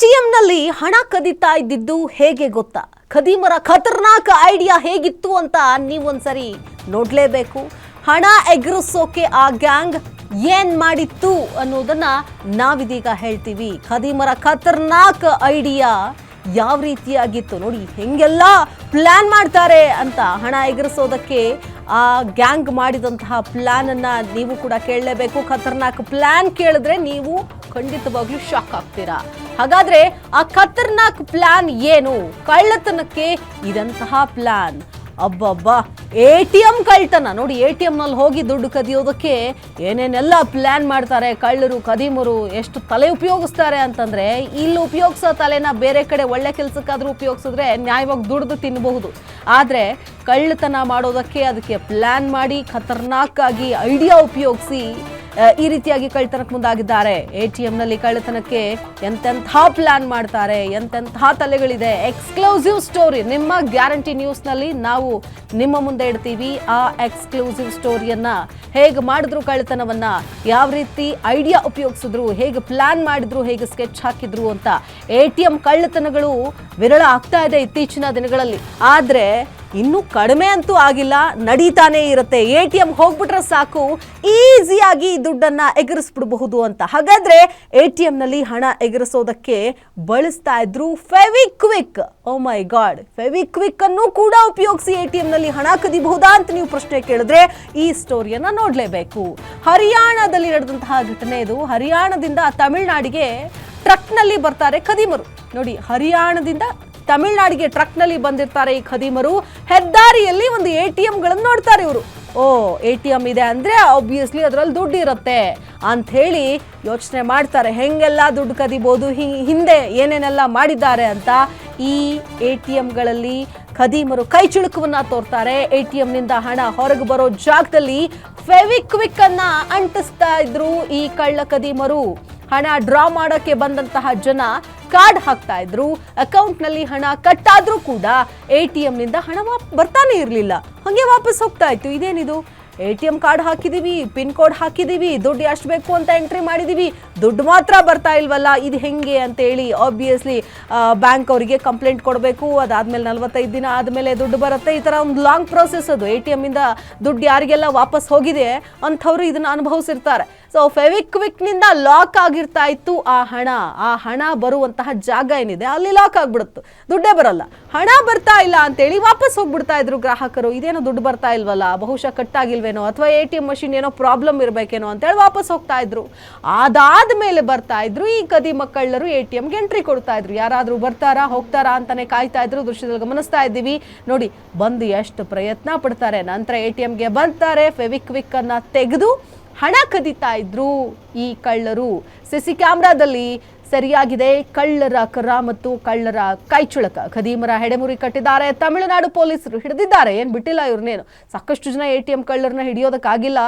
ಎಟಿಎಂನಲ್ಲಿ ಹಣ ಕದೀತಾ ಇದ್ದಿದ್ದು ಹೇಗೆ ಗೊತ್ತಾ? ಖದೀಮರ ಖತರ್ನಾಕ್ ಐಡಿಯಾ ಹೇಗಿತ್ತು ಅಂತ ನೀವೊಂದ್ಸರಿ ನೋಡ್ಲೇಬೇಕು. ಹಣ ಎಗರಿಸೋಕೆ ಆ ಗ್ಯಾಂಗ್ ಏನ್ ಮಾಡಿತ್ತು ಅನ್ನೋದನ್ನ ನಾವಿದೀಗ ಹೇಳ್ತೀವಿ. ಖದೀಮರ ಖತರ್ನಾಕ್ ಐಡಿಯಾ ಯಾವ ರೀತಿಯಾಗಿತ್ತು ನೋಡಿ, ಹೆಂಗೆಲ್ಲ ಪ್ಲಾನ್ ಮಾಡ್ತಾರೆ ಅಂತ ಹಣ ಎಗರಿಸೋದಕ್ಕೆ ಗ್ಯಾಂಗ್ ಮಾಡಿದಂತಹ ಪ್ಲಾನ್ ಅನ್ನ ನೀವು ಕೂಡ ಕೇಳಲೇಬೇಕು. ಖತರ್ನಾಕ್ ಪ್ಲಾನ್ ಕೇಳಿದ್ರೆ ನೀವು ಖಂಡಿತವಾಗ್ಲೂ ಶಾಕ್ ಆಗ್ತೀರಾ. ಹಾಗಾದ್ರೆ ಆ ಖತರ್ನಾಕ್ ಪ್ಲಾನ್ ಏನು? ಕಳ್ಳತನಕ್ಕೆ ಇದಂತಹ ಪ್ಲಾನ್ ಅಬ್ಬಬ್ಬಾ. ಎ ಟಿ ಎಂ ಕಳ್ತನ. ನೋಡಿ, ಎ ಟಿ ನಲ್ಲಿ ಹೋಗಿ ದುಡ್ಡು ಕದಿಯೋದಕ್ಕೆ ಏನೇನೆಲ್ಲ ಪ್ಲ್ಯಾನ್ ಮಾಡ್ತಾರೆ, ಕಳ್ಳರು ಕದೀಮರು ಎಷ್ಟು ತಲೆ ಉಪಯೋಗಿಸ್ತಾರೆ ಅಂತಂದರೆ, ಇಲ್ಲಿ ಉಪಯೋಗಿಸೋ ತಲೆನ ಬೇರೆ ಕಡೆ ಒಳ್ಳೆ ಕೆಲಸಕ್ಕಾದರೂ ಉಪಯೋಗಿಸಿದ್ರೆ ನ್ಯಾಯವಾಗಿ ದುಡ್ದು ತಿನ್ನಬಹುದು ಆದರೆ, ಕಳ್ಳತನ ಮಾಡೋದಕ್ಕೆ ಅದಕ್ಕೆ ಪ್ಲ್ಯಾನ್ ಮಾಡಿ ಖತರ್ನಾಕ್ ಆಗಿ ಐಡಿಯಾ ಉಪಯೋಗಿಸಿ ಈ ರೀತಿಯಾಗಿ ಕಳ್ಳತನಕ್ಕೆ ಮುಂದಾಗಿದ್ದಾರೆ. ಎ ಟಿ ನಲ್ಲಿ ಕಳ್ಳತನಕ್ಕೆ ಎಂತೆಂಥ ಪ್ಲಾನ್ ಮಾಡ್ತಾರೆ ಎಂತೆಂಥ ತಲೆಗಳಿದೆ. ಎಕ್ಸ್ಕ್ಲೂಸಿವ್ ಸ್ಟೋರಿ ನಿಮ್ಮ ಗ್ಯಾರಂಟಿ ನ್ಯೂಸ್ನಲ್ಲಿ ನಾವು ನಿಮ್ಮ ಮುಂದೆ ಇಡ್ತೀವಿ. ಆ ಎಕ್ಸ್ಕ್ಲೂಸಿವ್ ಸ್ಟೋರಿಯನ್ನ ಹೇಗೆ ಮಾಡಿದ್ರು ಕಳ್ಳತನವನ್ನ, ಯಾವ ರೀತಿ ಐಡಿಯಾ ಉಪಯೋಗಿಸಿದ್ರು, ಹೇಗೆ ಪ್ಲಾನ್ ಮಾಡಿದ್ರು, ಹೇಗೆ ಸ್ಕೆಚ್ ಹಾಕಿದ್ರು ಅಂತ ಎ ಟಿ ಎಂ ಕಳ್ಳತನಗಳು ವಿರಳ ಆಗ್ತಾ ಇದೆ ಇತ್ತೀಚಿನ ದಿನಗಳಲ್ಲಿ. ಆದ್ರೆ ಇನ್ನೂ ಕಡಿಮೆ ಅಂತೂ ಆಗಿಲ್ಲ. ನಡೀತಾನೆ ಇರುತ್ತೆ. ಎ ಟಿ ಎಂ ಹೋಗ್ಬಿಟ್ರೆ ಸಾಕು. ಈಸಿಯಾಗಿ ದುಡ್ಡನ್ನ ಎಗರಿಸ್ಬಿಡಬಹುದು ಅಂತ. ಹಾಗಾದ್ರೆ ಎ ಟಿ ನಲ್ಲಿ ಹಣ ಎಗರಿಸೋದಕ್ಕೆ ಬಳಸ್ತಾ ಇದ್ರು Fevikwik. Oh my god Fevikwik ಅನ್ನು ಕೂಡ ಉಪಯೋಗಿಸಿ ಎ ಟಿ ನಲ್ಲಿ ಹಣ ಕದಿಬಹುದಾ ಅಂತ ನೀವು ಪ್ರಶ್ನೆ ಕೇಳಿದ್ರೆ ಈ ಸ್ಟೋರಿಯನ್ನ ನೋಡಲೇಬೇಕು. ಹರಿಯಾಣದಲ್ಲಿ ನಡೆದಂತಹ ಘಟನೆ ಇದು. ಹರಿಯಾಣದಿಂದ ತಮಿಳುನಾಡಿಗೆ ಟ್ರಕ್ನಲ್ಲಿ ಬರ್ತಾರೆ ಕದಿಮರು ನೋಡಿ, ಹರಿಯಾಣದಿಂದ ತಮಿಳ್ನಾಡಿಗೆ ಟ್ರಕ್ನಲ್ಲಿ ಬಂದಿರ್ತಾರೆ ಈ ಖದೀಮರು. ಹೆದ್ದಾರಿಯಲ್ಲಿ ಒಂದು ಎ ಟಿ ಎಂಗಳನ್ನು ನೋಡ್ತಾರೆ ಇವರು. ಓ ಎ ಟಿ ಎಂ ಇದೆ ಅಂದರೆ ಆಬ್ವಿಯಸ್ಲಿ ಅದರಲ್ಲಿ ದುಡ್ಡು ಇರುತ್ತೆ ಅಂತ ಹೇಳಿ ಯೋಚನೆ ಮಾಡ್ತಾರೆ. ಹೆಂಗೆಲ್ಲ ದುಡ್ಡು ಕದಿಬೋದು? ಹಿ- ಹಿಂದೆ ಏನೇನೆಲ್ಲ ಮಾಡಿದ್ದಾರೆ ಅಂತ ಈ ಎ ಟಿ ಎಂಗಳಲ್ಲಿ ಖದೀಮರು ಕೈ ಚುಳುಕವನ್ನ ತೋರ್ತಾರೆ. ಎ ಟಿ ಎಂನಿಂದ ಹಣ ಹೊರಗೆ ಬರೋ ಜಾಗದಲ್ಲಿ ಫೆವಿಕ್ವಿಕ್ ಅನ್ನ ಅಂಟಿಸ್ತಾ ಇದ್ರು ಈ ಕಳ್ಳ ಖದೀಮರು. ಹಣ ಡ್ರಾ ಮಾಡೋಕ್ಕೆ ಬಂದಂತಹ ಜನ ಕಾರ್ಡ್ ಹಾಕ್ತಾ ಇದ್ರು ಅಕೌಂಟ್ನಲ್ಲಿ ಹಣ ಕಟ್ಟಾದರೂ ಕೂಡ ಎ ಟಿ ನಿಂದ ಹಣ ಬರ್ತಾನೆ ಇರಲಿಲ್ಲ. ಹಂಗೆ ವಾಪಸ್ ಹೋಗ್ತಾ ಇತ್ತು. ಇದೇನಿದು? ಎ ಟಿ ಎಂ ಕಾರ್ಡ್ ಹಾಕಿದೀವಿ, ಪಿನ್ ಕೋಡ್ ಹಾಕಿದೀವಿ, ದುಡ್ಡು ಎಷ್ಟು ಬೇಕು ಅಂತ ಎಂಟ್ರಿ ಮಾಡಿದೀವಿ. ದುಡ್ಡು ಮಾತ್ರ ಬರ್ತಾ ಇಲ್ವಲ್ಲ, ಇದು ಹೆಂಗೆ ಅಂತೇಳಿ ಆಬ್ವಿಯಸ್ಲಿ ಬ್ಯಾಂಕ್ ಅವರಿಗೆ ಕಂಪ್ಲೇಂಟ್ ಕೊಡಬೇಕು. ಅದಾದ್ಮೇಲೆ ನಲ್ವತ್ತೈದು ದಿನ ಆದಮೇಲೆ ದುಡ್ಡು ಬರುತ್ತೆ. ಈ ಥರ ಒಂದು ಲಾಂಗ್ ಪ್ರೋಸೆಸ್ ಅದು. ಎ ಟಿ ಇಂದ ದುಡ್ಡು ಯಾರಿಗೆಲ್ಲ ವಾಪಸ್ ಹೋಗಿದೆ, ಅಂಥವ್ರು ಇದನ್ನ ಅನುಭವಿಸಿರ್ತಾರೆ. ಸೊ ಫೆವಿಕ್ವಿಕ್ನಿಂದ ಲಾಕ್ ಆಗಿರ್ತಾ ಇತ್ತು ಆ ಹಣ. ಆ ಹಣ ಬರುವಂತಹ ಜಾಗ ಏನಿದೆ, ಅಲ್ಲಿ ಲಾಕ್ ಆಗ್ಬಿಡುತ್ತೆ. ದುಡ್ಡೇ ಬರಲ್ಲ. ಹಣ ಬರ್ತಾ ಇಲ್ಲ ಅಂತೇಳಿ ವಾಪಸ್ ಹೋಗ್ಬಿಡ್ತಾ ಇದ್ರು ಗ್ರಾಹಕರು. ಇದೇನೋ ದುಡ್ಡು ಬರ್ತಾ ಇಲ್ವಲ್ಲ? ಬಹುಶಃ ಕಟ್ಟಾಗಿಲ್ವೇನೋ? ಅಥವಾ ಎ ಟಿ ಎಂ ಮಷಿನ್ ಏನೋ ಪ್ರಾಬ್ಲಮ್ ಇರಬೇಕೇನೋ ಅಂತೇಳಿ ವಾಪಸ್ ಹೋಗ್ತಾ ಇದ್ರು. ಅದಾದ ಮೇಲೆ ಬರ್ತಾ ಇದ್ರು. ಈ ಕದಿ ಮಕ್ಕಳರು ಎ ಟಿ ಎಂಗೆ ಎಂಟ್ರಿ ಕೊಡ್ತಾ ಇದ್ರು. ಯಾರಾದರೂ ಬರ್ತಾರಾ, ಹೋಗ್ತಾರಾ ಅಂತಾನೆ ಕಾಯ್ತಾ ಇದ್ರು. ದೃಶ್ಯದಲ್ಲಿ ಗಮನಿಸ್ತಾ ಇದ್ದೀವಿ. ನೋಡಿ, ಬಂದು ಎಷ್ಟು ಪ್ರಯತ್ನ ಪಡ್ತಾರೆ. ನಂತರ ಎ ಟಿ ಎಂಗೆ ಬರ್ತಾರೆ ಫೆವಿಕ್ವಿಕ್ ಅನ್ನ ತೆಗೆದು ಹಣ ಕದೀತಾ ಇದ್ರು ಈ ಕಳ್ಳರು. ಸಿಸಿ ಕ್ಯಾಮ್ರಾದಲ್ಲಿ ಸರಿಯಾಗಿದೆ. ಕಳ್ಳರ ಕರ ಮತ್ತು ಕಳ್ಳರ ಕೈಚುಳಕ ಖದೀಮರ ಹೆಡೆಮುರಿ ಕಟ್ಟಿದ್ದಾರೆ. ತಮಿಳುನಾಡು ಪೊಲೀಸರು ಹಿಡಿದಿದ್ದಾರೆ. ಏನು ಬಿಟ್ಟಿಲ್ಲ ಇವ್ರನ್ನೇನು. ಸಾಕಷ್ಟು ಜನ ಎ ಟಿ ಎಂ ಕಳ್ಳರನ್ನ ಹಿಡಿಯೋದಕ್ಕಾಗಿಲ್ಲ.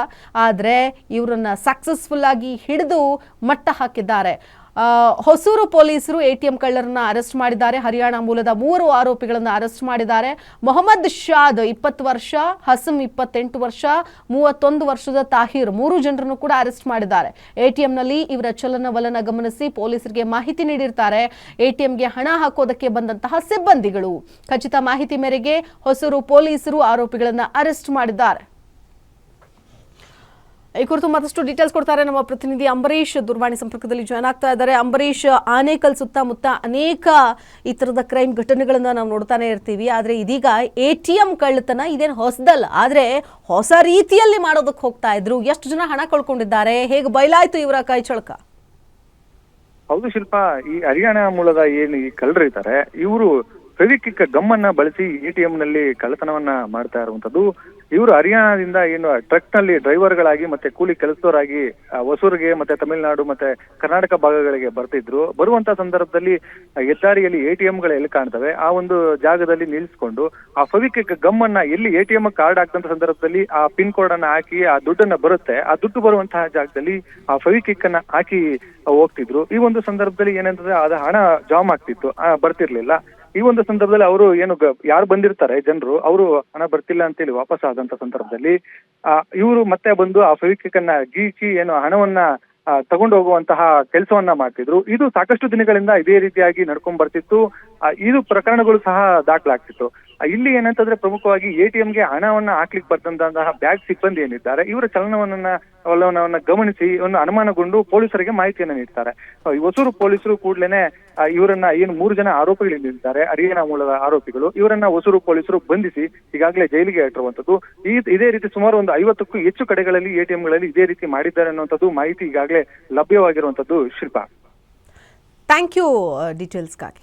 ಆದರೆ ಇವರನ್ನ ಸಕ್ಸಸ್ಫುಲ್ಲಾಗಿ ಹಿಡಿದು ಮಟ್ಟ ಹಾಕಿದ್ದಾರೆ. ಹೊಸೂರು ಪೊಲೀಸರು ಎ ಟಿ ಎಂ ಕಳ್ಳರನ್ನ ಅರೆಸ್ಟ್ ಮಾಡಿದ್ದಾರೆ. ಹರಿಯಾಣ ಮೂಲದ ಮೂರು ಆರೋಪಿಗಳನ್ನು ಅರೆಸ್ಟ್ ಮಾಡಿದ್ದಾರೆ. ಮೊಹಮ್ಮದ್ ಶಾದ್ ಇಪ್ಪತ್ತು ವರ್ಷ ಹಸಮ್ ಇಪ್ಪತ್ತೆಂಟು ವರ್ಷ, ಮೂವತ್ತೊಂದು ವರ್ಷದ ತಾಹಿರ್ ಮೂರು ಜನರನ್ನು ಕೂಡ ಅರೆಸ್ಟ್ ಮಾಡಿದ್ದಾರೆ. ಎ ಟಿ ಎಂನಲ್ಲಿ ಇವರ ಚಲನವಲನ ಗಮನಿಸಿ ಪೊಲೀಸರಿಗೆ ಮಾಹಿತಿ ನೀಡಿರ್ತಾರೆ. ಎ ಟಿ ಎಂಗೆ ಹಣ ಹಾಕೋದಕ್ಕೆ ಬಂದಂತಹ ಸಿಬ್ಬಂದಿಗಳು. ಖಚಿತ ಮಾಹಿತಿ ಮೇರೆಗೆ ಹೊಸೂರು ಪೊಲೀಸರು ಆರೋಪಿಗಳನ್ನು ಅರೆಸ್ಟ್ ಮಾಡಿದ್ದಾರೆ. ಈ ಕುರಿತು ಮತ್ತಷ್ಟು ಡೀಟೇಲ್ಸ್ ಕೊಡ್ತಾರೆ ನಮ್ಮ ಪ್ರತಿನಿಧಿ ಅಂಬರೀಶ್ ದೂರವಾಣಿ ಸಂಪರ್ಕದಲ್ಲಿ ಜಾಯ್ನ್ ಆಗ್ತಾ ಇದ್ದಾರೆ. ಅಂಬರೀಶ್ ಆನೇಕಲ್ ಸುತ್ತಮುತ್ತ ಅನೇಕ ಈ ತರದ ಕ್ರೈಮ್ ಘಟನೆಗಳನ್ನ ನಾವು ನೋಡ್ತಾನೆ ಇರ್ತೀವಿ. ಆದ್ರೆ ಇದೀಗ ಎ ಟಿ ಎಂ ಕಳ್ಳತನ, ಇದೇನು ಹೊಸದಲ್ಲ. ಆದ್ರೆ ಹೊಸ ರೀತಿಯಲ್ಲಿ ಮಾಡೋದಕ್ಕೆ ಹೋಗ್ತಾ ಇದ್ರು. ಎಷ್ಟು ಜನ ಹಣ ಕಳ್ಕೊಂಡಿದ್ದಾರೆ? ಹೇಗೆ ಬಯಲಾಯ್ತು ಇವರ ಕೈ ಚಳಕ? ಹೌದು ಶಿಲ್ಪ, ಈ ಹರಿಯಾಣ ಮೂಲದ ಏನು ಈ ಕಳ್ಳರಿದ್ದಾರೆ, ಇವರು ಫೆವಿಕ್ವಿಕ್ ಗಮ್ಮನ್ನ ಬಳಸಿ ಎ ಟಿ ಎಂ ನಲ್ಲಿ ಕಳ್ಳತನವನ್ನ ಮಾಡ್ತಾ ಇರುವಂತದ್ದು ಇವರು ಹರಿಯಾಣದಿಂದ ಏನು ಟ್ರಕ್ನಲ್ಲಿ ಡ್ರೈವರ್ಗಳಾಗಿ ಮತ್ತೆ ಕೂಲಿ ಕೆಲಸದವರಾಗಿ ಹೊಸೂರಿಗೆ ಮತ್ತೆ ತಮಿಳುನಾಡು ಮತ್ತೆ ಕರ್ನಾಟಕ ಭಾಗಗಳಿಗೆ ಬರ್ತಿದ್ರು. ಬರುವಂತ ಸಂದರ್ಭದಲ್ಲಿ ಹೆದ್ದಾರಿಯಲ್ಲಿ ಎ ಟಿ ಗಳು ಎಲ್ಲಿ ಕಾಣ್ತವೆ? ಆ ಒಂದು ಜಾಗದಲ್ಲಿ ನಿಲ್ಸ್ಕೊಂಡು ಆ ಫೆವಿಕ್ವಿಕ್ ಗಮ್ಮನ್ನ ಎಲ್ಲಿ ಎ ಟಿ ಎಂ ಕಾರ್ಡ್ ಹಾಕಂತ ಸಂದರ್ಭದಲ್ಲಿ ಆ ಪಿನ್ ಕೋಡ್ ಅನ್ನ ಹಾಕಿ ಆ ದುಡ್ಡನ್ನ ಬರುತ್ತೆ. ಆ ದುಡ್ಡು ಬರುವಂತಹ ಜಾಗದಲ್ಲಿ ಆ ಫವಿಕ್ ಅನ್ನ ಹಾಕಿ ಹೋಗ್ತಿದ್ರು. ಈ ಒಂದು ಸಂದರ್ಭದಲ್ಲಿ ಏನಂತಂದ್ರೆ ಅದ ಹಣ ಜಾಮ್ ಆಗ್ತಿತ್ತು. ಬರ್ತಿರ್ಲಿಲ್ಲ. ಈ ಒಂದು ಸಂದರ್ಭದಲ್ಲಿ ಅವರು ಏನು ಯಾರು ಬಂದಿರ್ತಾರೆ ಜನರು, ಅವರು ಹಣ ಬರ್ತಿಲ್ಲ ಅಂತೇಳಿ ವಾಪಸ್ ಆದಂತ ಸಂದರ್ಭದಲ್ಲಿ ಇವರು ಮತ್ತೆ ಬಂದು ಆ ಫೆವಿಕ್ವಿಕ್ ಅನ್ನ ಗೀಚಿ ಏನು ಹಣವನ್ನ ತಗೊಂಡು ಹೋಗುವಂತಹ ಕೆಲಸವನ್ನ ಮಾಡ್ತಿದ್ರು. ಇದು ಸಾಕಷ್ಟು ದಿನಗಳಿಂದ ಇದೇ ರೀತಿಯಾಗಿ ನಡ್ಕೊಂಡ್ ಬರ್ತಿತ್ತು. ಇದು ಪ್ರಕರಣಗಳು ಸಹ ದಾಖಲಾಗ್ತಿತ್ತು. ಇಲ್ಲಿ ಏನಂತಂದ್ರೆ ಪ್ರಮುಖವಾಗಿ ಎಟಿಎಂಗೆ ಹಣವನ್ನ ಹಾಕ್ಲಿಕ್ಕೆ ಬರ್ತಂತಹ ಬ್ಯಾಂಕ್ ಸಿಬ್ಬಂದಿ ಏನಿದ್ದಾರೆ, ಇವರ ಚಲನವನ್ನ ಅವಲವನವನ್ನ ಗಮನಿಸಿ, ಒಂದು ಅನುಮಾನಗೊಂಡು ಪೊಲೀಸರಿಗೆ ಮಾಹಿತಿಯನ್ನ ನೀಡ್ತಾರೆ. ಹೊಸೂರು ಪೊಲೀಸರು ಕೂಡ್ಲೇನೆ ಇವರನ್ನ ಏನು ಮೂರು ಜನ ಆರೋಪಿಗಳಿದ್ದಾರೆ ಹರಿಯಾಣ ಮೂಲದ ಆರೋಪಿಗಳು. ಇವರನ್ನ ಹೊಸೂರು ಪೊಲೀಸರು ಬಂಧಿಸಿ ಈಗಾಗಲೇ ಜೈಲಿಗೆ ಇಟ್ಟಿರುವಂತದ್ದು ಈ, ಇದೇ ರೀತಿ ಸುಮಾರು ಒಂದು ಐವತ್ತಕ್ಕೂ ಹೆಚ್ಚು ಕಡೆಗಳಲ್ಲಿ ಎಟಿಎಂಗಳಲ್ಲಿ ಇದೇ ರೀತಿ ಮಾಡಿದ್ದಾರೆ ಅನ್ನುವಂಥದ್ದು ಮಾಹಿತಿ ಈಗಾಗಲೇ ಲಭ್ಯವಾಗಿರುವಂತದ್ದು ಶಿಲ್ಪಾ. Thank you ಡೀಟೇಲ್ಸ್ಗಾಗಿ